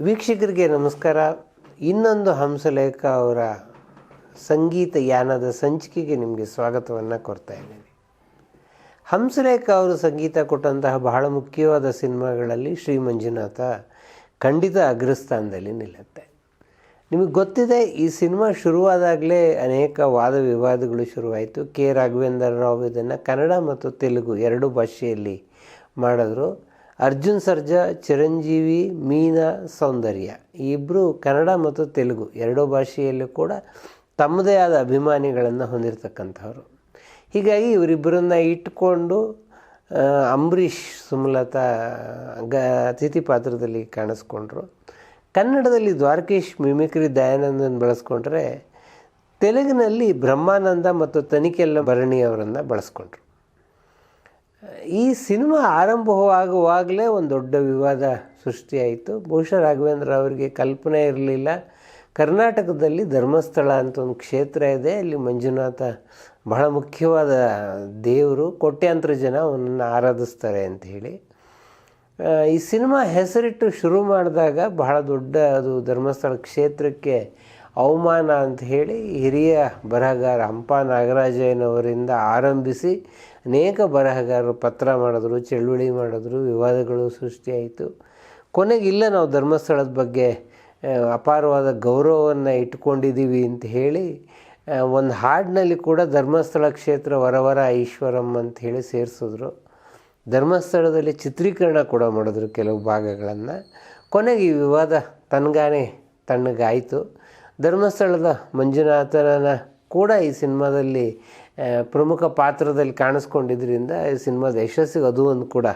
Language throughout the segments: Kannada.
ವೀಕ್ಷಕರಿಗೆ ನಮಸ್ಕಾರ. ಇನ್ನೊಂದು ಹಂಸಲೇಖ ಅವರ ಸಂಗೀತ ಯಾನದ ಸಂಚಿಕೆಗೆ ನಿಮಗೆ ಸ್ವಾಗತವನ್ನು ಕೊಡ್ತಾ ಇದ್ದೀನಿ. ಹಂಸಲೇಖ ಅವರು ಸಂಗೀತ ಕೊಟ್ಟಂತಹ ಬಹಳ ಮುಖ್ಯವಾದ ಸಿನಿಮಾಗಳಲ್ಲಿ ಶ್ರೀ ಮಂಜುನಾಥ ಖಂಡಿತ ಅಗ್ರಸ್ಥಾನದಲ್ಲಿ ನಿಲ್ಲುತ್ತೆ. ನಿಮಗೆ ಗೊತ್ತಿದೆ, ಈ ಸಿನಿಮಾ ಶುರುವಾದಾಗಲೇ ಅನೇಕ ವಾದ ವಿವಾದಗಳು ಶುರುವಾಯಿತು. ಕೆ. ರಾಘವೇಂದ್ರ ರಾವ್ ಇದನ್ನು ಕನ್ನಡ ಮತ್ತು ತೆಲುಗು ಎರಡು ಭಾಷೆಯಲ್ಲಿ ಮಾಡಿದ್ರು. ಅರ್ಜುನ್ ಸರ್ಜಾ, ಚಿರಂಜೀವಿ, ಮೀನಾ, ಸೌಂದರ್ಯ. ಇಬ್ಬರು ಕನ್ನಡ ಮತ್ತು ತೆಲುಗು ಎರಡೂ ಭಾಷೆಯಲ್ಲೂ ಕೂಡ ತಮ್ಮದೇ ಆದ ಅಭಿಮಾನಿಗಳನ್ನು ಹೊಂದಿರತಕ್ಕಂಥವ್ರು. ಹೀಗಾಗಿ ಇವರಿಬ್ಬರನ್ನ ಇಟ್ಟುಕೊಂಡು ಅಂಬರೀಷ್ ಸುಮಲತಾ, ಗ, ಅತಿಥಿ ಪಾತ್ರದಲ್ಲಿ ಕಾಣಿಸ್ಕೊಂಡ್ರು. ಕನ್ನಡದಲ್ಲಿ ದ್ವಾರಕೀಶ್ ಮಿಮಿಕ್ರಿ ದಯಾನಂದನ್ ಬಳಸ್ಕೊಂಡ್ರೆ, ತೆಲುಗಿನಲ್ಲಿ ಬ್ರಹ್ಮಾನಂದ ಮತ್ತು ತನಿಖೆಲ್ಲ ಭರಣಿಯವರನ್ನು ಬಳಸ್ಕೊಂಡ್ರು. ಈ ಸಿನಿಮಾ ಆರಂಭವಾಗುವಾಗಲೇ ಒಂದು ದೊಡ್ಡ ವಿವಾದ ಸೃಷ್ಟಿಯಾಯಿತು. ಬಹುಶಃ ರಾಘವೇಂದ್ರ ಅವರಿಗೆ ಕಲ್ಪನೆ ಇರಲಿಲ್ಲ. ಕರ್ನಾಟಕದಲ್ಲಿ ಧರ್ಮಸ್ಥಳ ಅಂತ ಒಂದು ಕ್ಷೇತ್ರ ಇದೆ. ಅಲ್ಲಿ ಮಂಜುನಾಥ ಬಹಳ ಮುಖ್ಯವಾದ ದೇವರು, ಕೋಟ್ಯಾಂತರ ಜನ ಅವನನ್ನು ಆರಾಧಿಸ್ತಾರೆ ಅಂತ ಹೇಳಿ. ಈ ಸಿನಿಮಾ ಹೆಸರಿಟ್ಟು ಶುರು ಮಾಡಿದಾಗ ಬಹಳ ದೊಡ್ಡ ಅದು ಧರ್ಮಸ್ಥಳ ಕ್ಷೇತ್ರಕ್ಕೆ ಅವಮಾನ ಅಂತ ಹೇಳಿ ಹಿರಿಯ ಬರಹಗಾರ ಹಂಪ ನಾಗರಾಜಯ್ಯನವರಿಂದ ಆರಂಭಿಸಿ ಅನೇಕ ಬರಹಗಾರರು ಪತ್ರ ಮಾಡಿದ್ರು, ಚಳುವಳಿ ಮಾಡಿದ್ರು, ವಿವಾದಗಳು ಸೃಷ್ಟಿಯಾಯಿತು. ಕೊನೆಗೆ ಇಲ್ಲ ನಾವು ಧರ್ಮಸ್ಥಳದ ಬಗ್ಗೆ ಅಪಾರವಾದ ಗೌರವವನ್ನು ಇಟ್ಕೊಂಡಿದ್ದೀವಿ ಅಂತ ಹೇಳಿ ಒಂದು ಹಾಡಿನಲ್ಲಿ ಕೂಡ ಧರ್ಮಸ್ಥಳ ಕ್ಷೇತ್ರ ವರವರ ಈಶ್ವರಂ ಅಂತ ಹೇಳಿ ಸೇರಿಸಿದ್ರು. ಧರ್ಮಸ್ಥಳದಲ್ಲಿ ಚಿತ್ರೀಕರಣ ಕೂಡ ಮಾಡಿದ್ರು ಕೆಲವು ಭಾಗಗಳನ್ನು. ಕೊನೆಗೆ ಈ ವಿವಾದ ತನ್ಗಾನೇ ತಣ್ಣಗಾಯಿತು. ಧರ್ಮಸ್ಥಳದ ಮಂಜುನಾಥನ ಕೂಡ ಈ ಸಿನಿಮಾದಲ್ಲಿ ಪ್ರಮುಖ ಪಾತ್ರದಲ್ಲಿ ಕಾಣಿಸ್ಕೊಂಡಿದ್ದರಿಂದ ಈ ಸಿನಿಮಾದ ಯಶಸ್ಸಿಗೆ ಅದು ಒಂದು ಕೂಡ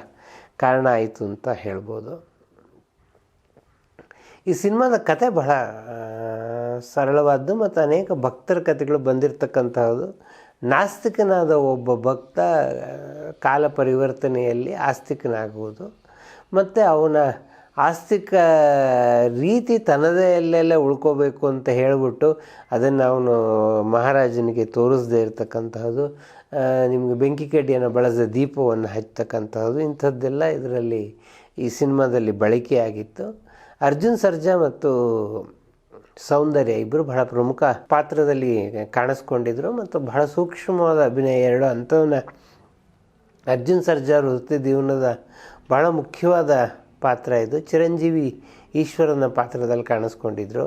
ಕಾರಣ ಆಯಿತು ಅಂತ ಹೇಳ್ಬೋದು. ಈ ಸಿನಿಮಾದ ಕತೆ ಬಹಳ ಸರಳವಾದ್ದು ಮತ್ತು ಅನೇಕ ಭಕ್ತರ ಕಥೆಗಳು ಬಂದಿರತಕ್ಕಂತಹದ್ದು. ನಾಸ್ತಿಕನಾದ ಒಬ್ಬ ಭಕ್ತ ಕಾಲ ಪರಿವರ್ತನೆಯಲ್ಲಿ ಆಸ್ತಿಕನಾಗುವುದು. ಮತ್ತು ಅವನ ಆಸ್ತಿಕ ರೀತಿ ತನ್ನದೇ ಅಲ್ಲೆಲ್ಲ ಉಳ್ಕೋಬೇಕು ಅಂತ ಹೇಳಿಬಿಟ್ಟು ಅದನ್ನು ಅವನು ಮಹಾರಾಜನಿಗೆ ತೋರಿಸದೇ ಇರತಕ್ಕಂತಹದ್ದು ನಿಮಗೆ ಬೆಂಕಿ ಕಡ್ಡಿಯನ್ನು ಬಳಸಿದ ದೀಪವನ್ನು ಹಚ್ಚತಕ್ಕಂತಹದ್ದು, ಇಂಥದ್ದೆಲ್ಲ ಇದರಲ್ಲಿ ಈ ಸಿನಿಮಾದಲ್ಲಿ ಬಳಕೆಯಾಗಿತ್ತು. ಅರ್ಜುನ್ ಸರ್ಜಾ ಮತ್ತು ಸೌಂದರ್ಯ ಇಬ್ಬರು ಬಹಳ ಪ್ರಮುಖ ಪಾತ್ರದಲ್ಲಿ ಕಾಣಿಸ್ಕೊಂಡಿದ್ರು ಮತ್ತು ಬಹಳ ಸೂಕ್ಷ್ಮವಾದ ಅಭಿನಯ ಎರಡು ಅಂಥವನ್ನ ಅರ್ಜುನ್ ಸರ್ಜಾ ವೃತ್ತಿ ಜೀವನದ ಬಹಳ ಮುಖ್ಯವಾದ ಪಾತ್ರ ಇದು. ಚಿರಂಜೀವಿ ಈಶ್ವರನ ಪಾತ್ರದಲ್ಲಿ ಕಾಣಿಸ್ಕೊಂಡಿದ್ರು.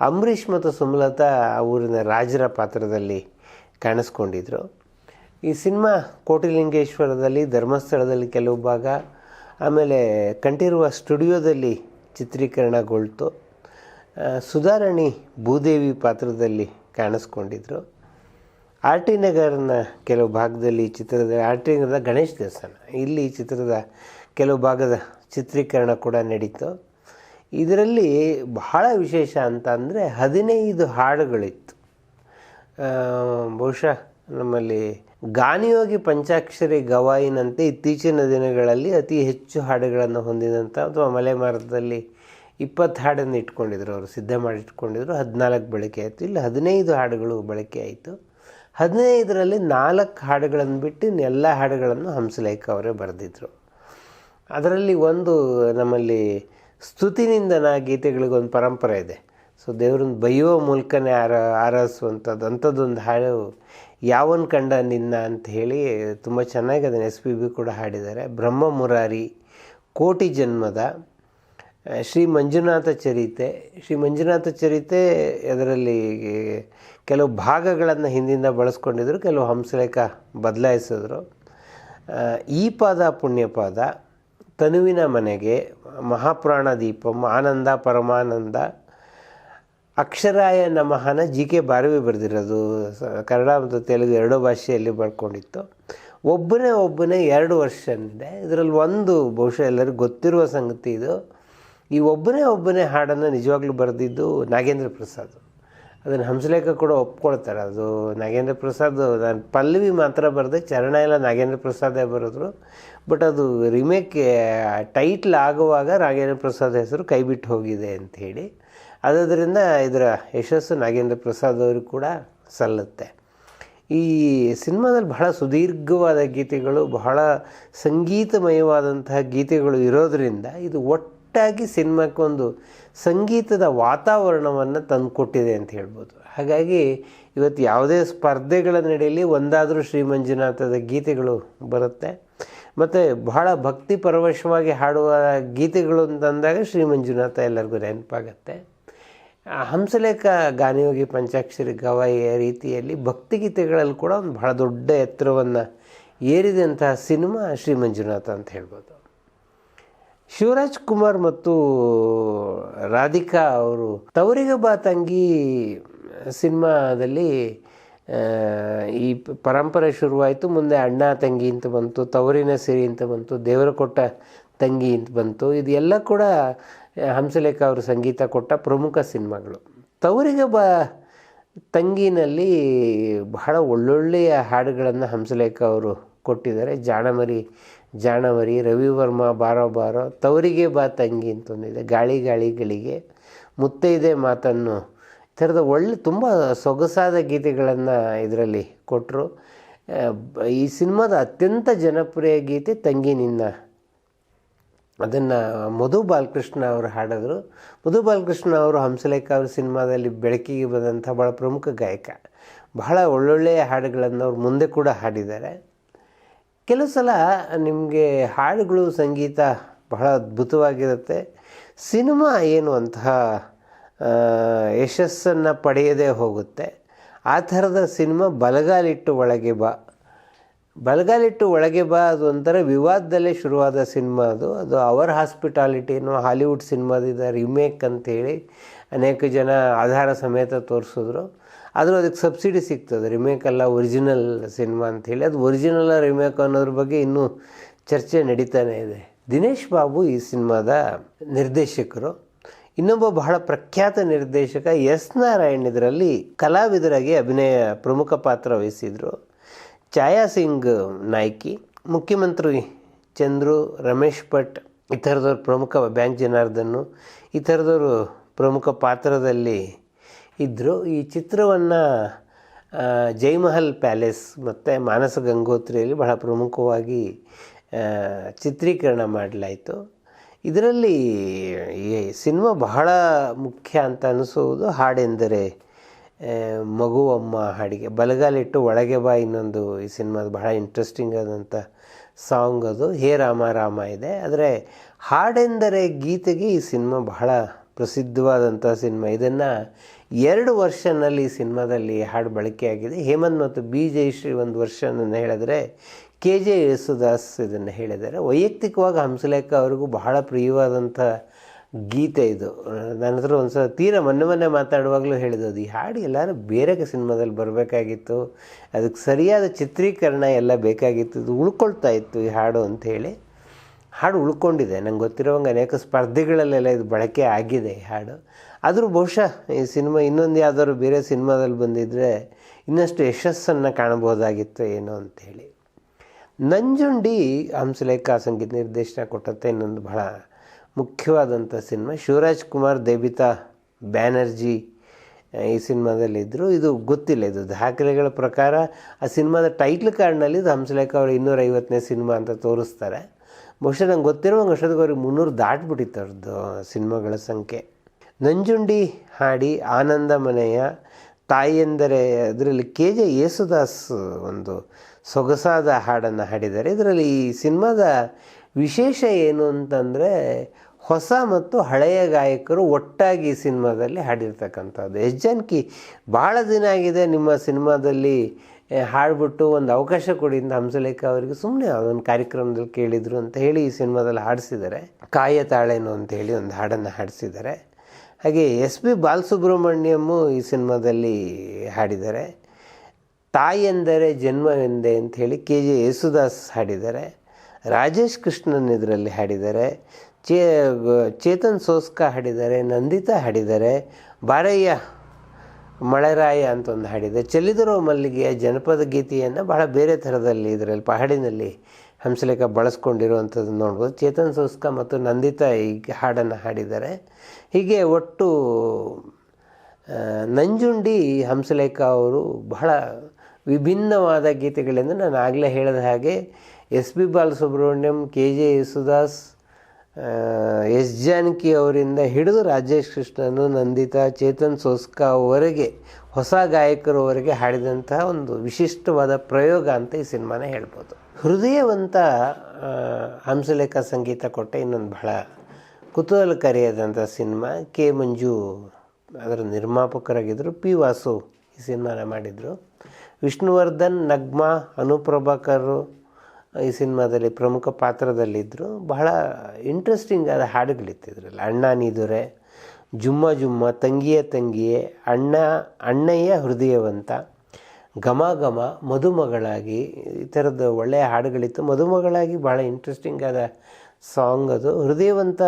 ಅಂಬರೀಷ್ ಮತ್ತು ಸುಮಲತಾ ಆ ಊರಿನ ರಾಜರ ಪಾತ್ರದಲ್ಲಿ ಕಾಣಿಸ್ಕೊಂಡಿದ್ರು. ಈ ಸಿನಿಮಾ ಕೋಟಿಲಿಂಗೇಶ್ವರದಲ್ಲಿ, ಧರ್ಮಸ್ಥಳದಲ್ಲಿ ಕೆಲವು ಭಾಗ, ಆಮೇಲೆ ಕಂಠೀರುವ ಸ್ಟುಡಿಯೋದಲ್ಲಿ ಚಿತ್ರೀಕರಣಗೊಳ್ತು. ಸುಧಾರಣಿ ಭೂದೇವಿ ಪಾತ್ರದಲ್ಲಿ ಕಾಣಿಸ್ಕೊಂಡಿದ್ರು. ಆರ್ ಟಿ ನಗರ್ನ ಕೆಲವು ಭಾಗದಲ್ಲಿ ಚಿತ್ರದ, ಆರ್ ಟಿ ನಗರದ ಗಣೇಶ್ ದೇವಸ್ಥಾನ. ಇಲ್ಲಿ ಚಿತ್ರದ ಕೆಲವು ಭಾಗದ ಚಿತ್ರೀಕರಣ ಕೂಡ ನಡೀತು. ಇದರಲ್ಲಿ ಬಹಳ ವಿಶೇಷ ಅಂತ ಅಂದರೆ ಹದಿನೈದು ಹಾಡುಗಳಿತ್ತು. ಬಹುಶಃ ನಮ್ಮಲ್ಲಿ ಗಾನಿಯೋಗಿ ಪಂಚಾಕ್ಷರಿ ಗವಾಯಿನಂತೆ ಇತ್ತೀಚಿನ ದಿನಗಳಲ್ಲಿ ಅತಿ ಹೆಚ್ಚು ಹಾಡುಗಳನ್ನು ಹೊಂದಿದಂಥ ಅಥವಾ ಮಲೆಮಾರದಲ್ಲಿ ಇಪ್ಪತ್ತು ಹಾಡನ್ನು ಇಟ್ಕೊಂಡಿದ್ರು ಅವರು, ಸಿದ್ಧ ಮಾಡಿ ಇಟ್ಕೊಂಡಿದ್ರು ಹದಿನಾಲ್ಕು ಬಳಕೆ ಆಯಿತು. ಇಲ್ಲಿ ಹದಿನೈದು ಹಾಡುಗಳು ಬಳಕೆ ಆಯಿತು. ಹದಿನೈದರಲ್ಲಿ ನಾಲ್ಕು ಹಾಡುಗಳನ್ನು ಬಿಟ್ಟು ಎಲ್ಲ ಹಾಡುಗಳನ್ನು ಹಂಸಲೇಖ ಅವರೇ ಬರೆದಿದ್ರು. ಅದರಲ್ಲಿ ಒಂದು ನಮ್ಮಲ್ಲಿ ಸ್ತುತಿನಿಂದನ ಗೀತೆಗಳಿಗೊಂದು ಪರಂಪರೆ ಇದೆ. ಸೊ, ದೇವ್ರನ್ನ ಬೈಯುವ ಮೂಲಕನೇ ಆರ ಆರಾಸುವಂಥದ್ದು ಅಂಥದ್ದೊಂದು ಹಾಡು ಯಾವನ್ ಕಂಡ ನಿನ್ನ ಅಂತ ಹೇಳಿ ತುಂಬ ಚೆನ್ನಾಗಿ ಅದನ್ನು ಎಸ್ ಪಿ ಬಿ ಕೂಡ ಹಾಡಿದ್ದಾರೆ. ಬ್ರಹ್ಮ ಮುರಾರಿ, ಕೋಟಿ ಜನ್ಮದ ಶ್ರೀ ಮಂಜುನಾಥ ಚರಿತೆ. ಶ್ರೀ ಮಂಜುನಾಥ ಚರಿತೆ ಅದರಲ್ಲಿ ಕೆಲವು ಭಾಗಗಳನ್ನು ಹಿಂದಿಂದ ಬಳಸ್ಕೊಂಡಿದ್ರು, ಕೆಲವು ಹಂಸಲೇಖ ಬದಲಾಯಿಸಿದ್ರು. ಈ ಪಾದ ಪುಣ್ಯಪಾದ ತನುವಿನ ಮನೆಗೆ ಮಹಾಪುರಾಣ ದೀಪಂ, ಆನಂದ, ಪರಮಾನಂದ, ಅಕ್ಷರಾಯ ನಮಃನ ಜಿ ಕೆ ಬಾರವಿ ಬರೆದಿರೋದು. ಕನ್ನಡ ಮತ್ತು ತೆಲುಗು ಎರಡೂ ಭಾಷೆಯಲ್ಲಿ ಬರ್ಕೊಂಡಿತ್ತು ಒಬ್ಬನೇ ಒಬ್ಬನೇ ಎರಡು ವರ್ಷ ಇದೆ ಇದರಲ್ಲಿ ಒಂದು ಬಹುಶಃ ಎಲ್ಲರಿಗೂ ಗೊತ್ತಿರುವ ಸಂಗತಿ ಇದು. ಈ ಒಬ್ಬನೇ ಒಬ್ಬನೇ ಹಾಡನ್ನು ನಿಜವಾಗ್ಲೂ ಬರೆದಿದ್ದು ನಾಗೇಂದ್ರ ಪ್ರಸಾದ್. ಅದನ್ನು ಹಂಸಲೇಖ ಕೂಡ ಒಪ್ಕೊಳ್ತಾರೆ. ಅದು ನಾಗೇಂದ್ರ ಪ್ರಸಾದ್, ನಾನು ಪಲ್ಲವಿ ಮಾತ್ರ ಬರೆದೆ, ಚರಣ ಎಲ್ಲ ನಾಗೇಂದ್ರ ಪ್ರಸಾದೇ ಬರೆದ್ರು. ಬಟ್ ಅದು ರಿಮೇಕ್ ಟೈಟ್ಲ್ ಆಗುವಾಗ ನಾಗೇಂದ್ರ ಪ್ರಸಾದ್ ಹೆಸರು ಕೈಬಿಟ್ಟು ಹೋಗಿದೆ ಅಂಥೇಳಿ ಅದರಿಂದ ಇದರ ಯಶಸ್ಸು ನಾಗೇಂದ್ರ ಪ್ರಸಾದ್ ಅವ್ರಿಗೆ ಕೂಡ ಸಲ್ಲುತ್ತೆ. ಈ ಸಿನಿಮಾದಲ್ಲಿ ಬಹಳ ಸುದೀರ್ಘವಾದ ಗೀತೆಗಳು, ಬಹಳ ಸಂಗೀತಮಯವಾದಂತಹ ಗೀತೆಗಳು ಇರೋದರಿಂದ ಇದು ಒಟ್ಟು ಒಟ್ಟಾಗಿ ಸಿನಿಮಾಕ್ಕೊಂದು ಸಂಗೀತದ ವಾತಾವರಣವನ್ನು ತಂದುಕೊಟ್ಟಿದೆ ಅಂತ ಹೇಳ್ಬೋದು. ಹಾಗಾಗಿ ಇವತ್ತು ಯಾವುದೇ ಸ್ಪರ್ಧೆಗಳ ನಡೆಯಲ್ಲಿ ಒಂದಾದರೂ ಶ್ರೀ ಮಂಜುನಾಥದ ಗೀತೆಗಳು ಬರುತ್ತೆ. ಮತ್ತು ಬಹಳ ಭಕ್ತಿ ಪರವಶವಾಗಿ ಹಾಡುವ ಗೀತೆಗಳು ಅಂತಂದಾಗ ಶ್ರೀ ಮಂಜುನಾಥ ಎಲ್ಲರಿಗೂ ನೆನಪಾಗತ್ತೆ. ಹಂಸಲೇಖ ಗಾನಯೋಗಿ ಪಂಚಾಕ್ಷರಿ ಗವಾಯಿಯ ರೀತಿಯಲ್ಲಿ ಭಕ್ತಿಗೀತೆಗಳಲ್ಲಿ ಕೂಡ ಒಂದು ಬಹಳ ದೊಡ್ಡ ಎತ್ತರವನ್ನು ಏರಿದಂತಹ ಸಿನಿಮಾ ಶ್ರೀ ಮಂಜುನಾಥ ಅಂತ ಹೇಳ್ಬೋದು. ಶಿವರಾಜ್ ಕುಮಾರ್ ಮತ್ತು ರಾಧಿಕಾ ಅವರು ತವರಿಗೆ ಬಾ ತಂಗಿ ಸಿನಿಮಾದಲ್ಲಿ ಈ ಪರಂಪರೆ ಶುರುವಾಯಿತು, ಮುಂದೆ ಅಣ್ಣ ತಂಗಿ ಅಂತ ಬಂತು, ತವರಿನ ಸಿರಿ ಅಂತ ಬಂತು, ದೇವರ ಕೊಟ್ಟ ತಂಗಿ ಅಂತ ಬಂತು. ಇದೆಲ್ಲ ಕೂಡ ಹಂಸಲೇಖ ಅವರು ಸಂಗೀತ ಕೊಟ್ಟ ಪ್ರಮುಖ ಸಿನಿಮಾಗಳು. ತವರಿಗೆ ಬ ತಂಗಿನಲ್ಲಿ ಬಹಳ ಒಳ್ಳೊಳ್ಳೆಯ ಹಾಡುಗಳನ್ನು ಹಂಸಲೇಖ ಅವರು ಕೊಟ್ಟಿದ್ದಾರೆ. ಜಾಣಮರಿ ಜಾಣಮರಿ ರವಿವರ್ಮ ಬಾರೋ ಬಾರೋ ತವರಿಗೆ ಬಾ ತಂಗಿ ಅಂತ ಒಂದಿದೆ ಗಾಳಿ ಗಾಳಿಗಳಿಗೆ ಮುತ್ತೈದೆ ಮಾತನ್ನು. ಈ ಥರದ ಒಳ್ಳೆ ತುಂಬ ಸೊಗಸಾದ ಗೀತೆಗಳನ್ನು ಇದರಲ್ಲಿ ಕೊಟ್ಟರು ಈ ಸಿನಿಮಾದ ಅತ್ಯಂತ ಜನಪ್ರಿಯ ಗೀತೆ ತಂಗಿ ನಿನ್ನ. ಅದನ್ನು ಮಧು ಬಾಲಕೃಷ್ಣ ಅವರು ಹಾಡಿದ್ರು. ಮಧು ಬಾಲಕೃಷ್ಣ ಅವರು ಹಂಸಲೇಖ ಅವ್ರ ಸಿನಿಮಾದಲ್ಲಿ ಬೆಳಕಿಗೆ ಬಂದಂಥ ಭಾಳ ಪ್ರಮುಖ ಗಾಯಕ. ಬಹಳ ಒಳ್ಳೊಳ್ಳೆಯ ಹಾಡುಗಳನ್ನು ಅವ್ರು ಮುಂದೆ ಕೂಡ ಹಾಡಿದ್ದಾರೆ. ಕೆಲವು ಸಲ ನಿಮಗೆ ಹಾಡುಗಳು, ಸಂಗೀತ ಬಹಳ ಅದ್ಭುತವಾಗಿರುತ್ತೆ. ಸಿನಿಮಾ ಏನು ಅಂತಹ ಯಶಸ್ಸನ್ನು ಪಡೆಯದೇ ಹೋಗುತ್ತೆ. ಆ ಥರದ ಸಿನಿಮಾ ಬಲಗಾಲಿಟ್ಟು ಒಳಗೆ ಬಾ. ಬಲಗಾಲಿಟ್ಟು ಒಳಗೆ ಬಾ ಅದು ಒಂಥರ ವಿವಾದದಲ್ಲೇ ಶುರುವಾದ ಸಿನಿಮಾ ಅದು. ಅದು ಅವರ್ ಹಾಸ್ಪಿಟಾಲಿಟಿನೋ ಹಾಲಿವುಡ್ ಸಿನಿಮಾದಿದ ರಿಮೇಕ್ ಅಂತೇಳಿ ಅನೇಕ ಜನ ಆಧಾರ ಸಮೇತ ತೋರಿಸಿದ್ರು. ಆದರೂ ಅದಕ್ಕೆ ಸಬ್ಸಿಡಿ ಸಿಗ್ತದೆ. ರಿಮೇಕ್ ಅಲ್ಲ ಒರಿಜಿನಲ್ ಸಿನಿಮಾ ಅಂಥೇಳಿ ಅದು ಒರಿಜಿನಲ್ ರಿಮೇಕ್ ಅನ್ನೋದ್ರ ಬಗ್ಗೆ ಇನ್ನೂ ಚರ್ಚೆ ನಡೀತಾನೆ ಇದೆ. ದಿನೇಶ್ ಬಾಬು ಈ ಸಿನಿಮಾದ ನಿರ್ದೇಶಕರು. ಇನ್ನೊಬ್ಬ ಬಹಳ ಪ್ರಖ್ಯಾತ ನಿರ್ದೇಶಕ ಎಸ್ ನಾರಾಯಣ್ ಇದರಲ್ಲಿ ಕಲಾವಿದರಾಗಿ ಅಭಿನಯ ಪ್ರಮುಖ ಪಾತ್ರ ವಹಿಸಿದರು. ಛಾಯಾ ಸಿಂಗ್ ನಾಯ್ಕಿ, ಮುಖ್ಯಮಂತ್ರಿ ಚಂದ್ರು, ರಮೇಶ್ ಭಟ್, ಈ ಥರದವ್ರು ಪ್ರಮುಖ ಬ್ಯಾಂಕ್ ಜನಾರ್ದನ್ನು ಈ ಥರದವರು ಪ್ರಮುಖ ಪಾತ್ರದಲ್ಲಿ ಇದ್ದರು ಈ ಚಿತ್ರವನ್ನು ಜೈಮಹಲ್ ಪ್ಯಾಲೇಸ್ ಮತ್ತು ಮಾನಸ ಗಂಗೋತ್ರಿಯಲ್ಲಿ ಬಹಳ ಪ್ರಮುಖವಾಗಿ ಚಿತ್ರೀಕರಣ ಮಾಡಲಾಯಿತು. ಇದರಲ್ಲಿ ಈ ಸಿನಿಮಾ ಬಹಳ ಮುಖ್ಯ ಅಂತ ಅನಿಸುವುದು ಹಾಡೆಂದರೆ ಮಗುವಮ್ಮ ಹಾಡಿಗೆ. ಬಲಗಾಲಿಟ್ಟು ಒಳಗೆ ಬಾ ಇನ್ನೊಂದು ಈ ಸಿನಿಮಾದ ಬಹಳ ಇಂಟ್ರೆಸ್ಟಿಂಗ್ ಆದಂಥ ಸಾಂಗ್ ಅದು. ಹೇ ರಾಮ ರಾಮ ಇದೆ. ಆದರೆ ಹಾಡೆಂದರೆ ಗೀತೆಗೆ ಈ ಸಿನಿಮಾ ಬಹಳ ಪ್ರಸಿದ್ಧವಾದಂಥ ಸಿನಿಮಾ. ಇದನ್ನು ಎರಡು ವರ್ಷನಲ್ಲಿ ಈ ಸಿನಿಮಾದಲ್ಲಿ ಹಾಡು ಬಳಕೆಯಾಗಿದೆ. ಹೇಮಂತ್ ಮತ್ತು ಬಿ ಜಯಶ್ರೀ ಒಂದು ವರ್ಷನನ್ನು ಹೇಳಿದ್ರೆ ಕೆ ಜೆ ಯೇಸುದಾಸ್ ಇದನ್ನು ಹೇಳಿದ್ದಾರೆ. ವೈಯಕ್ತಿಕವಾಗಿ ಹಂಸಲೇಖ ಅವ್ರಿಗೂ ಬಹಳ ಪ್ರಿಯವಾದಂಥ ಗೀತೆ ಇದು. ನನ್ನ ಹತ್ರ ಒಂದು ಸಲ ತೀರ ಮೊನ್ನೆ ಮೊನ್ನೆ ಮಾತಾಡುವಾಗಲೂ ಹೇಳಿದದು ಈ ಹಾಡು ಎಲ್ಲರೂ ಬೇರೆ ಸಿನಿಮಾದಲ್ಲಿ ಬರಬೇಕಾಗಿತ್ತು, ಅದಕ್ಕೆ ಸರಿಯಾದ ಚಿತ್ರೀಕರಣ ಎಲ್ಲ ಬೇಕಾಗಿತ್ತು, ಇದು ಉಳ್ಕೊಳ್ತಾ ಇತ್ತು ಈ ಹಾಡು ಅಂಥೇಳಿ ಹಾಡು ಉಳ್ಕೊಂಡಿದೆ. ನಂಗೆ ಗೊತ್ತಿರೋವಂಗೆ ಅನೇಕ ಸ್ಪರ್ಧೆಗಳಲ್ಲೆಲ್ಲ ಇದು ಬಳಕೆ ಆಗಿದೆ ಈ ಹಾಡು. ಆದರೂ ಬಹುಶಃ ಈ ಸಿನಿಮಾ ಇನ್ನೊಂದು ಯಾವುದಾದ್ರು ಬೇರೆ ಸಿನಿಮಾದಲ್ಲಿ ಬಂದಿದ್ದರೆ ಇನ್ನಷ್ಟು ಯಶಸ್ಸನ್ನು ಕಾಣಬಹುದಾಗಿತ್ತು ಏನೋ ಅಂಥೇಳಿ ನಂಜುಂಡಿ ಹಂಸಲೇಖ ಸಂಗೀತ ನಿರ್ದೇಶನ ಕೊಟ್ಟಂಥ ಇನ್ನೊಂದು ಬಹಳ ಮುಖ್ಯವಾದಂಥ ಸಿನಿಮಾ. ಶಿವರಾಜ್ ಕುಮಾರ್, ದೇಬಿತಾ ಬ್ಯಾನರ್ಜಿ ಈ ಸಿನಿಮಾದಲ್ಲಿದ್ದರು ಇದು ಗೊತ್ತಿಲ್ಲ, ಇದು ದಾಖಲೆಗಳ ಪ್ರಕಾರ. ಆ ಸಿನಿಮಾದ ಟೈಟ್ಲ್ ಕಾರ್ಡ್ನಲ್ಲಿ ಇದು ಹಂಸಲೇಖ ಅವರು ಇನ್ನೂರೈವತ್ತನೇ ಸಿನಿಮಾ ಅಂತ ತೋರಿಸ್ತಾರೆ. ಬಹುಶಃ ನಂಗೆ ಗೊತ್ತಿರುವಂಗೆ ಅಷ್ಟೊತ್ತಿಗೆ ಅವ್ರಿಗೆ ಮುನ್ನೂರು ದಾಟ್ಬಿಟ್ಟಿತ್ತು ಅವ್ರದ್ದು ಸಿನಿಮಾಗಳ ಸಂಖ್ಯೆ. ನಂಜುಂಡಿ ಹಾಡಿ ಆನಂದ ಮನೆಯ ತಾಯಿಯೆಂದರೆ ಅದರಲ್ಲಿ ಕೆ ಜೆ ಯೇಸುದಾಸ್ ಒಂದು ಸೊಗಸಾದ ಹಾಡನ್ನು ಹಾಡಿದ್ದಾರೆ. ಇದರಲ್ಲಿ ಈ ಸಿನಿಮಾದ ವಿಶೇಷ ಏನು ಅಂತಂದರೆ ಹೊಸ ಮತ್ತು ಹಳೆಯ ಗಾಯಕರು ಒಟ್ಟಾಗಿ ಈ ಸಿನಿಮಾದಲ್ಲಿ ಹಾಡಿರ್ತಕ್ಕಂಥದ್ದು. ಎಸ್. ಜಾನಕಿ ಭಾಳ ದಿನ ಆಗಿದೆ ನಿಮ್ಮ ಸಿನಿಮಾದಲ್ಲಿ ಹಾಡಿಬಿಟ್ಟು ಒಂದು ಅವಕಾಶ ಕೊಡಿ ಅಂತ ಹಂಸಲೇಖ ಅವರಿಗೆ ಸುಮ್ಮನೆ ಅದೊಂದು ಕಾರ್ಯಕ್ರಮದಲ್ಲಿ ಕೇಳಿದರು ಅಂತ ಹೇಳಿ ಈ ಸಿನಿಮಾದಲ್ಲಿ ಹಾಡಿಸಿದ್ದಾರೆ. ಕಾಯ ತಾಳೇನು ಅಂತ ಹೇಳಿ ಒಂದು ಹಾಡನ್ನು ಹಾಡಿಸಿದ್ದಾರೆ. ಹಾಗೆ ಎಸ್ ಪಿ ಬಾಲಸುಬ್ರಹ್ಮಣ್ಯಮ್ಮು ಈ ಸಿನಿಮಾದಲ್ಲಿ ಹಾಡಿದ್ದಾರೆ. ತಾಯೆಂದರೆ ಜನ್ಮವೆಂದೆ ಅಂಥೇಳಿ ಕೆ ಜೆ ಯೇಸುದಾಸ್ ಹಾಡಿದ್ದಾರೆ. ರಾಜೇಶ್ ಕೃಷ್ಣನ್ ಇದರಲ್ಲಿ ಹಾಡಿದ್ದಾರೆ. ಚೇ, ಚೇತನ್ ಸೋಸ್ಕಾ ಹಾಡಿದ್ದಾರೆ. ನಂದಿತಾ ಹಾಡಿದ್ದಾರೆ. ಬಾರಯ್ಯ ಮಳೆರಾಯ ಅಂತ ಒಂದು ಹಾಡಿದೆ. ಚೆಲ್ಲಿದರೋ ಮಲ್ಲಿಗೆಯ ಜನಪದ ಗೀತೆಯನ್ನು ಬಹಳ ಬೇರೆ ಥರದಲ್ಲಿ ಇದರಲ್ಲಿ, ಪಹಾಡಿನಲ್ಲಿ ಹಂಸಲೇಖ ಬಳಸ್ಕೊಂಡಿರುವಂಥದ್ದು ನೋಡ್ಬೋದು. ಚೇತನ್ ಸೋಸ್ಕಾ ಮತ್ತು ನಂದಿತಾ ಈ ಹಾಡನ್ನು ಹಾಡಿದ್ದಾರೆ. ಹೀಗೆ ಒಟ್ಟು ನಂಜುಂಡಿ ಹಂಸಲೇಖ ಅವರು ಬಹಳ ವಿಭಿನ್ನವಾದ ಗೀತೆಗಳಿಂದ ನಾನು ಆಗಲೇ ಹೇಳಿದ ಹಾಗೆ S B Balasubrahmanyam, K J Yesudas S Janaki ಅವರಿಂದ ಹಿಡಿದು ರಾಜೇಶ್ ಕೃಷ್ಣನು, ನಂದಿತಾ, ಚೇತನ್ ಸೋಸ್ಕ ಅವರೆಗೆ, ಹೊಸ ಗಾಯಕರವರೆಗೆ ಹಾಡಿದಂತಹ ಒಂದು ವಿಶಿಷ್ಟವಾದ ಪ್ರಯೋಗ ಅಂತ ಈ ಸಿನಿಮಾನ ಹೇಳ್ಬೋದು. ಹೃದಯವಂತ ಹಂಸಲೇಖ ಸಂಗೀತ ಕೊಟ್ಟ ಇನ್ನೊಂದು ಬಹಳ ಕುತೂಹಲಕಾರಿಯಾದಂಥ ಸಿನಿಮಾ ಕೆ ಮಂಜು ಅದರ ನಿರ್ಮಾಪಕರಾಗಿದ್ದರು. ಪಿ ವಾಸು ಈ ಸಿನಿಮಾನ ಮಾಡಿದರು. ವಿಷ್ಣುವರ್ಧನ್, ನಗ್ಮಾ, ಅನುಪ್ರಭಾಕರು ಈ ಸಿನಿಮಾದಲ್ಲಿ ಪ್ರಮುಖ ಪಾತ್ರದಲ್ಲಿದ್ದರು ಬಹಳ ಇಂಟ್ರೆಸ್ಟಿಂಗ್ ಆದ ಹಾಡುಗಳಿತ್ತು ಇದರಲ್ಲಿ. ಅಣ್ಣ ನೀದುರೆ, ಜುಮ್ಮ ಜುಮ್ಮ, ತಂಗಿಯ ತಂಗಿಯೇ, ಅಣ್ಣ, ಅಣ್ಣಯ್ಯ ಹೃದಯವಂತ. ಘಮ ಘಮ ಮದುಮಗಳಾಗಿ, ಈ ಥರದ್ದು ಒಳ್ಳೆಯ ಹಾಡುಗಳಿತ್ತು. ಮದುಮಗಳಾಗಿ ಭಾಳ ಇಂಟ್ರೆಸ್ಟಿಂಗ್ ಆದ ಸಾಂಗ್ ಅದು. ಹೃದಯವಂತ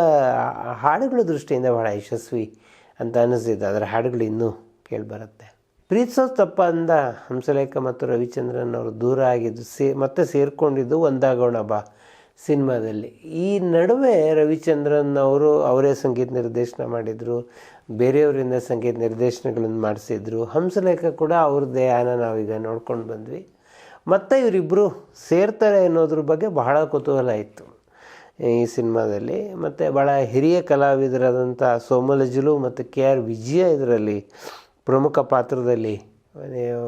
ಹಾಡುಗಳ ದೃಷ್ಟಿಯಿಂದ ಭಾಳ ಯಶಸ್ವಿ ಅಂತ ಅನ್ನಿಸಿದ್ದು ಅದರ ಹಾಡುಗಳು ಇನ್ನೂ ಕೇಳಿಬರುತ್ತೆ. ಪ್ರೀತಿಸೋದು ತಪ್ಪ ಅಂದ ಹಂಸಲೇಖ ಮತ್ತು ರವಿಚಂದ್ರನ್ ಅವರು ದೂರ ಆಗಿದ್ದು ಸೇ, ಮತ್ತೆ ಸೇರಿಕೊಂಡಿದ್ದು ಒಂದಾಗೋಣ ಬಾ. ಸಿನಿಮಾದಲ್ಲಿ. ಈ ನಡುವೆ ರವಿಚಂದ್ರನ್ ಅವರು ಅವರೇ ಸಂಗೀತ ನಿರ್ದೇಶನ ಮಾಡಿದರು, ಬೇರೆಯವರಿಂದ ಸಂಗೀತ ನಿರ್ದೇಶನಗಳನ್ನು ಮಾಡಿಸಿದ್ರು. ಹಂಸಲೇಖ ಕೂಡ ಅವ್ರದ್ದೇ ಯಾನ ನಾವೀಗ ನೋಡ್ಕೊಂಡು ಬಂದ್ವಿ. ಮತ್ತು ಇವರಿಬ್ಬರು ಸೇರ್ತಾರೆ ಅನ್ನೋದ್ರ ಬಗ್ಗೆ ಬಹಳ ಕುತೂಹಲ ಇತ್ತು ಈ ಸಿನಿಮಾದಲ್ಲಿ. ಮತ್ತು ಭಾಳ ಹಿರಿಯ ಕಲಾವಿದರಾದಂಥ ಸೋಮಲಜಲು ಮತ್ತು ಕೆ ಆರ್ ವಿಜಯ ಇದರಲ್ಲಿ ಪ್ರಮುಖ ಪಾತ್ರದಲ್ಲಿ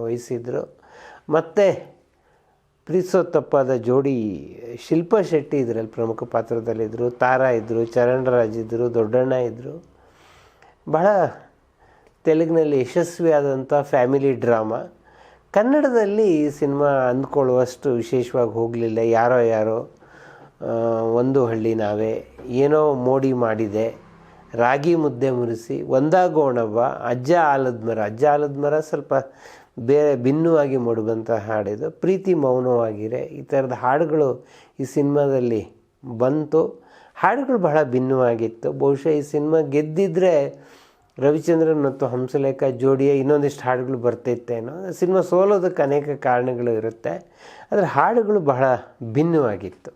ವಹಿಸಿದ್ರು. ಮತ್ತು ಪ್ರೀತಿಸೋ ತಪ್ಪಾದ ಜೋಡಿ ಶಿಲ್ಪಾ ಶೆಟ್ಟಿ ಇದರಲ್ಲಿ ಪ್ರಮುಖ ಪಾತ್ರದಲ್ಲಿದ್ದರು ತಾರಾ ಇದ್ದರು ಚರಣರಾಜ್ ಇದ್ದರು ದೊಡ್ಡಣ್ಣ ಇದ್ದರು ಬಹಳ ತೆಲುಗಿನಲ್ಲಿ ಯಶಸ್ವಿಯಾದಂಥ ಫ್ಯಾಮಿಲಿ ಡ್ರಾಮಾ. ಕನ್ನಡದಲ್ಲಿ ಸಿನಿಮಾ ಅಂದ್ಕೊಳ್ಳುವಷ್ಟು ವಿಶೇಷವಾಗಿ ಹೋಗಲಿಲ್ಲ. ಯಾರೋ ಯಾರೋ ಒಂದು ಹಳ್ಳಿ ನಾವೇ, ಏನೋ ಮೋಡಿ ಮಾಡಿದೆ, ರಾಗಿ ಮುದ್ದೆ ಮುರಿಸಿ ಒಂದಾಗೋಣವ್ವ ಅಜ್ಜ ಆಲದ ಮರ. ಅಜ್ಜ ಆಲದ ಮರ ಸ್ವಲ್ಪ ಬೇರೆ ಭಿನ್ನವಾಗಿ ಮೂಡುವಂಥ ಹಾಡಿದು ಪ್ರೀತಿ ಮೌನವಾಗಿರೆ ಈ ಥರದ ಹಾಡುಗಳು ಈ ಸಿನಿಮಾದಲ್ಲಿ ಬಂತು. ಹಾಡುಗಳು ಬಹಳ ಭಿನ್ನವಾಗಿತ್ತು. ಬಹುಶಃ ಈ ಸಿನಿಮಾ ಗೆದ್ದಿದ್ರೆ ರವಿಚಂದ್ರನ್ ಮತ್ತು ಹಂಸಲೇಖ ಜೋಡಿಯ ಇನ್ನೊಂದಿಷ್ಟು ಹಾಡುಗಳು ಬರ್ತಿತ್ತೇನೋ. ಸಿನಿಮಾ ಸೋಲೋದಕ್ಕೆ ಅನೇಕ ಕಾರಣಗಳು ಇರುತ್ತೆ. ಆದರೆ ಹಾಡುಗಳು ಬಹಳ ಭಿನ್ನವಾಗಿತ್ತು.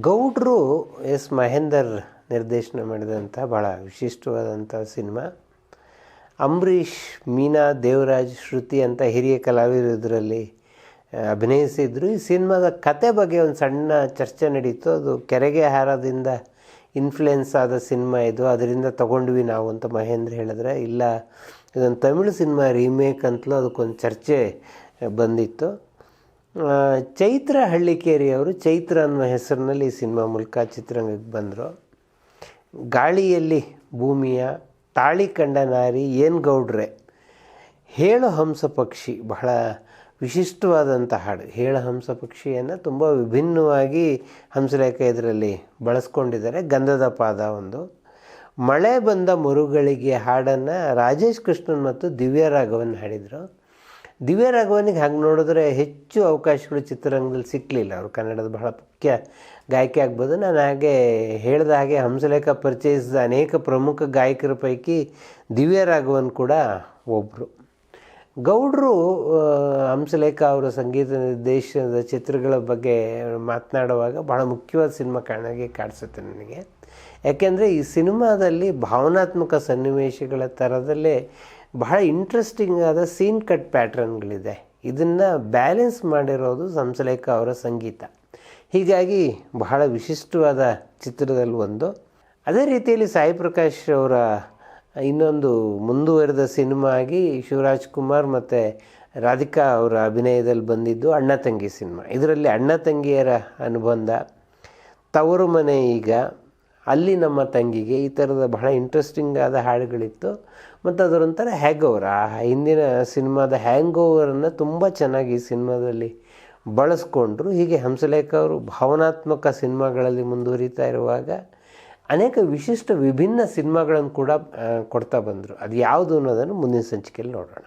ಗೌಡ್ರು ಎಸ್ ಮಹೇಂದರ್ ನಿರ್ದೇಶನ ಮಾಡಿದಂಥ ಭಾಳ ವಿಶಿಷ್ಟವಾದಂಥ ಸಿನಿಮಾ. ಅಂಬರೀಷ್ ಮೀನಾ ದೇವರಾಜ್ ಶ್ರುತಿ ಅಂತ ಹಿರಿಯ ಕಲಾವಿದರು ಇದರಲ್ಲಿ ಅಭಿನಯಿಸಿದ್ರು. ಈ ಸಿನಿಮಾದ ಕತೆ ಬಗ್ಗೆ ಒಂದು ಸಣ್ಣ ಚರ್ಚೆ ನಡೀತು. ಅದು ಕೆರೆಗೆ ಹಾರದಿಂದ ಇನ್ಫ್ಲುಯೆನ್ಸ್ ಆದ ಸಿನಿಮಾ ಇದು. ಅದರಿಂದ ತಗೊಂಡ್ವಿ ನಾವು ಅಂತ ಮಹೇಂದ್ರ ಹೇಳಿದ್ರೆ, ಇಲ್ಲ, ಇದೊಂದು ತಮಿಳು ಸಿನಿಮಾ ರೀಮೇಕ್ ಅಂತಲೂ ಅದಕ್ಕೊಂದು ಚರ್ಚೆ ಬಂದಿತ್ತು. ಚೈತ್ರ ಹಳ್ಳಿಕೇರಿ ಅವರು ಚೈತ್ರ ಅನ್ನೋ ಹೆಸರಿನಲ್ಲಿ ಈ ಸಿನಿಮಾ ಮೂಲಕ ಚಿತ್ರರಂಗಕ್ಕೆ ಬಂದರು. ಗಾಳಿಯಲ್ಲಿ ಭೂಮಿಯ ತಾಳಿ ಕಂಡ ನಾರಿ ಏನು ಗೌಡ್ರೆ? ಹೇಳು ಹಂಸ ಪಕ್ಷಿ, ಬಹಳ ವಿಶಿಷ್ಟವಾದಂಥ ಹಾಡು. ಹೇಳ ಹಂಸ ಪಕ್ಷಿಯನ್ನು ತುಂಬ ವಿಭಿನ್ನವಾಗಿ ಹಂಸಲೇಖ ಇದರಲ್ಲಿ ಬಳಸ್ಕೊಂಡಿದ್ದಾರೆ. ಗಂಧದ ಪಾದ ಒಂದು. ಮಳೆ ಬಂದ ಮರುಗಳಿಗೆ ಹಾಡನ್ನು ರಾಜೇಶ್ ಕೃಷ್ಣನ್ ಮತ್ತು ದಿವ್ಯ ರಾಘವನ್ ಹಾಡಿದರು. ದಿವ್ಯ ರಾಘವನಿಗೆ ಹಾಗೆ ನೋಡಿದ್ರೆ ಹೆಚ್ಚು ಅವಕಾಶಗಳು ಚಿತ್ರರಂಗದಲ್ಲಿ ಸಿಕ್ಕಲಿಲ್ಲ ಅವರು ಕನ್ನಡದ ಬಹಳ ಮುಖ್ಯ ಗಾಯಕಿ ಆಗ್ಬೋದು. ನಾನು ಹಾಗೆ ಹೇಳಿದ ಹಾಗೆ ಹಂಸಲೇಖ ಪರಿಚಯಿಸಿದ ಅನೇಕ ಪ್ರಮುಖ ಗಾಯಕರ ಪೈಕಿ ದಿವ್ಯ ರಾಘವನ್ ಕೂಡ ಒಬ್ಬರು ಗೌಡ್ರು ಹಂಸಲೇಖ ಅವರ ಸಂಗೀತ ನಿರ್ದೇಶನದ ಚಿತ್ರಗಳ ಬಗ್ಗೆ ಮಾತನಾಡುವಾಗ ಬಹಳ ಮುಖ್ಯವಾದ ಸಿನಿಮಾ ಕಾಣಾಗೆ ಕಾಣಿಸುತ್ತೆ ನನಗೆ. ಯಾಕೆಂದರೆ ಈ ಸಿನಿಮಾದಲ್ಲಿ ಭಾವನಾತ್ಮಕ ಸನ್ನಿವೇಶಗಳ ಥರದಲ್ಲೇ ಬಹಳ ಇಂಟ್ರೆಸ್ಟಿಂಗ್ ಆದ ಸೀನ್ ಕಟ್ ಪ್ಯಾಟ್ರನ್ಗಳಿದೆ ಇದನ್ನು ಬ್ಯಾಲೆನ್ಸ್ ಮಾಡಿರೋದು ಸಂಸಲೇಖ ಅವರ ಸಂಗೀತ. ಹೀಗಾಗಿ ಬಹಳ ವಿಶಿಷ್ಟವಾದ ಚಿತ್ರದಲ್ಲಿ ಒಂದು. ಅದೇ ರೀತಿಯಲ್ಲಿ ಸಾಯಿ ಪ್ರಕಾಶ್ ಅವರ ಇನ್ನೊಂದು ಮುಂದುವರೆದ ಸಿನಿಮಾ ಆಗಿ ಶಿವರಾಜ್ ಕುಮಾರ್ ಮತ್ತು ರಾಧಿಕಾ ಅವರ ಅಭಿನಯದಲ್ಲಿ ಬಂದಿದ್ದು ಅಣ್ಣ ತಂಗಿ ಸಿನಿಮಾ ಇದರಲ್ಲಿ ಅಣ್ಣ ತಂಗಿಯರ ಅನುಬಂಧ, ತವರು ಮನೆ ಈಗ, ಅಲ್ಲಿ ನಮ್ಮ ತಂಗಿಗೆ ಈ ಥರದ ಬಹಳ ಇಂಟ್ರೆಸ್ಟಿಂಗ್ ಆದ ಹಾಡುಗಳಿತ್ತು. ಮತ್ತು ಅದರೊಂಥರ ಹ್ಯಾಂಗ್ ಓವರ್ ಆ ಹಿಂದಿನ ಸಿನಿಮಾದ ಹ್ಯಾಂಗ್ ಓವರನ್ನು ತುಂಬ ಚೆನ್ನಾಗಿ ಈ ಸಿನಿಮಾದಲ್ಲಿ ಬಳಸ್ಕೊಂಡ್ರು. ಹೀಗೆ ಹಂಸಲೇಖ ಅವರು ಭಾವನಾತ್ಮಕ ಸಿನಿಮಾಗಳಲ್ಲಿ ಮುಂದುವರಿತಾ ಇರುವಾಗ ಅನೇಕ ವಿಶಿಷ್ಟ ವಿಭಿನ್ನ ಸಿನಿಮಾಗಳನ್ನು ಕೂಡ ಕೊಡ್ತಾ ಬಂದರು. ಅದು ಯಾವುದು ಅನ್ನೋದನ್ನು ಮುಂದಿನ ಸಂಚಿಕೆಯಲ್ಲಿ ನೋಡೋಣ.